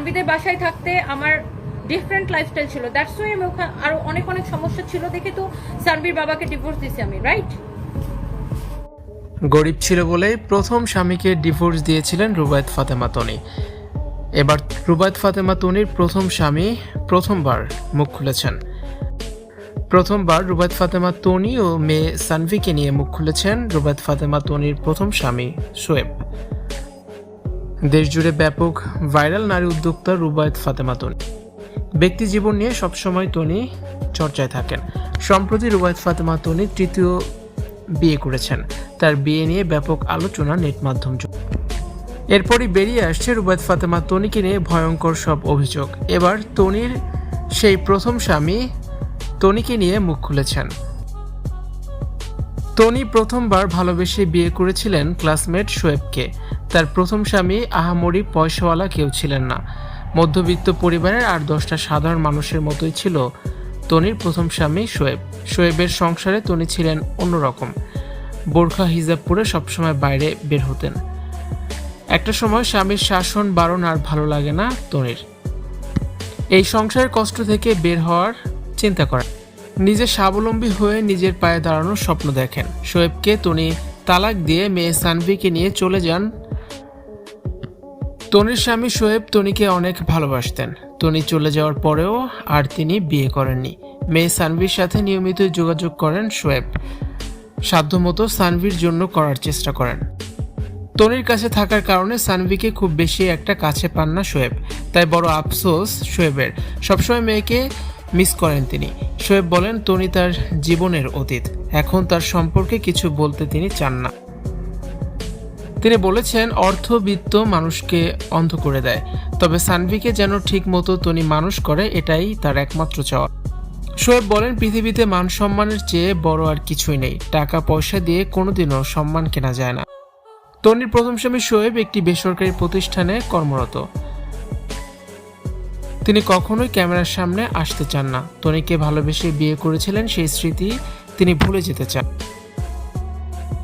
সানবিদের বাসায় থাকতে আমার ডিফারেন্ট লাইফস্টাইল ছিল। দ্যাটস ওয়াই আমি ওখানে আরও অনেক অনেক সমস্যা ছিল দেখে তো সানবির বাবাকে ডিভোর্স দিয়েছি আমি রাইট গরিব ছিল বলেই প্রথম স্বামীকে ডিভোর্স দিয়েছিলেন রুবায়ত ফাতেমা তনি। এবার রুবায়ত ফাতেমা তনির প্রথম স্বামী প্রথমবার মুখ খুলেছেন। প্রথমবার রুবায়ত ফাতেমা তনি ও মেয়ে সানভিকে নিয়ে মুখ খুলেছেন রুবায়ত ফাতেমা তনির প্রথম স্বামী শোয়েব দেশজুড়ে ব্যাপক ভাইরাল নারী উদ্যোক্তা রুবায়ত ফাতেমা তনি। ব্যক্তি জীবন নিয়ে সবসময় তনি চর্চায় থাকেন। সম্প্রতি রুবায়ত ফাতেমা তনি তৃতীয় বিয়ে করেছেন। তার বিয়ে নিয়ে ব্যাপক আলোচনা নেট মাধ্যম। এরপরই বেরিয়ে আসছে রুবায়ত ফাতেমা তনিকে নিয়ে ভয়ঙ্কর সব অভিযোগ। এবার তনির সেই প্রথম স্বামী তনিকে নিয়ে মুখ খুলেছেন। তনি প্রথমবার ভালোবেসে বিয়ে করেছিলেন ক্লাসমেট শোয়েবকে। তার প্রথম স্বামী আহামরি পয়সাওয়ালা কেউ ছিলেন না। মধ্যবিত্ত পরিবারের আর দশটা সাধারণ মানুষের মতোই ছিল তনির প্রথম স্বামী শোয়েব। শোয়েবের সংসারে তনি ছিলেন অন্যরকম। বোরখা হিজাব পরে সবসময় বাইরে বের হতেন। একটা সময় স্বামীর শাসন বারণ আর ভালো লাগে না তনির এই সংসারের কষ্ট থেকে বের হওয়ার চিন্তা করেন। নিজে স্বাবলম্বী হয়ে নিজের পায়ে দাঁড়ানোর স্বপ্ন দেখেন। শোয়েবকে তনি তালাক দিয়ে মেয়ে সানভিকে নিয়ে চলে যান। তনির স্বামী শোয়েব তনিকে অনেক ভালোবাসতেন। তনি চলে যাওয়ার পরেও আর তিনি বিয়ে করেননি। মেয়ে সানভির সাথে নিয়মিত যোগাযোগ করেন শোয়েব। সাধ্যমতো সানভির জন্য করার চেষ্টা করেন। তনির কাছে থাকার কারণে সানভিকে খুব বেশি একটা কাছে পান না শোয়েব। তাই বড় আফসোস শোয়েবের। সবসময় মেয়েকে মিস করেন তিনি। শোয়েব বলেন, তনি তার জীবনের অতীত। এখন তার সম্পর্কে কিছু বলতে তিনি চান না। তিনি বলেছেন অর্থবিত্ত মানুষকে অন্ধ করে দেয়। তবে সানভিকে যেন ঠিক মতো তনি মানুষ করে, এটাই তার একমাত্র চাওয়া। শোয়েব বলেন, পৃথিবীতে মান সম্মানের চেয়ে বড় আর কিছুই নেই। টাকা, পয়সা দিয়ে কোনোদিনও সম্মান কেনা যায় না। তনির প্রথম স্বামী শোয়েব একটি বেসরকারি প্রতিষ্ঠানে কর্মরত। তিনি কখনোই ক্যামেরার সামনে আসতে চান না। তনিকে ভালোবেসে বিয়ে করেছিলেন সেই স্মৃতি তিনি ভুলে যেতে চান।